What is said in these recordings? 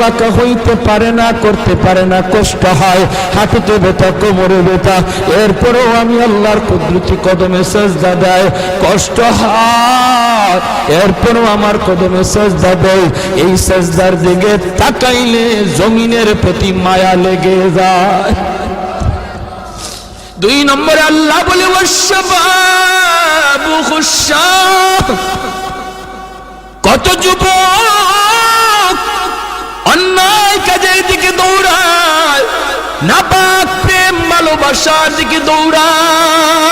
বাঁকা হইতে পারে না, করতে পারে না, কষ্ট হয়। হাঁটুতে কোমরে এরপরেও আমি আল্লাহর কদমে সেজদা দেয় কষ্ট হয়। এরপরও আমার কদমে সেজদা দেয় এই সেজদার দিকে তাকাইলে জমিনের প্রতি মায়া লেগে যায়। দুই নম্বরে আল্লাহ বলে ওয়াশবাবু ভালোবাসার দিকে দৌড়ায়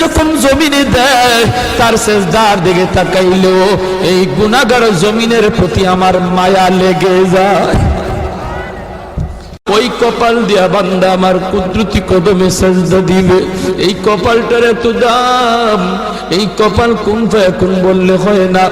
যখন জমিনে দেয়, তার সেজদার দিকে তাকাইলো, এই গুণাগার জমিনের প্রতি আমার মায়া লেগে যায়। ওই কপাল দিয়া বান্দা আমার কুদরতি কদমে সাজদা দিবে। এই কপালটার এত দাম, এই কপাল কোন কোন বললে হয় না?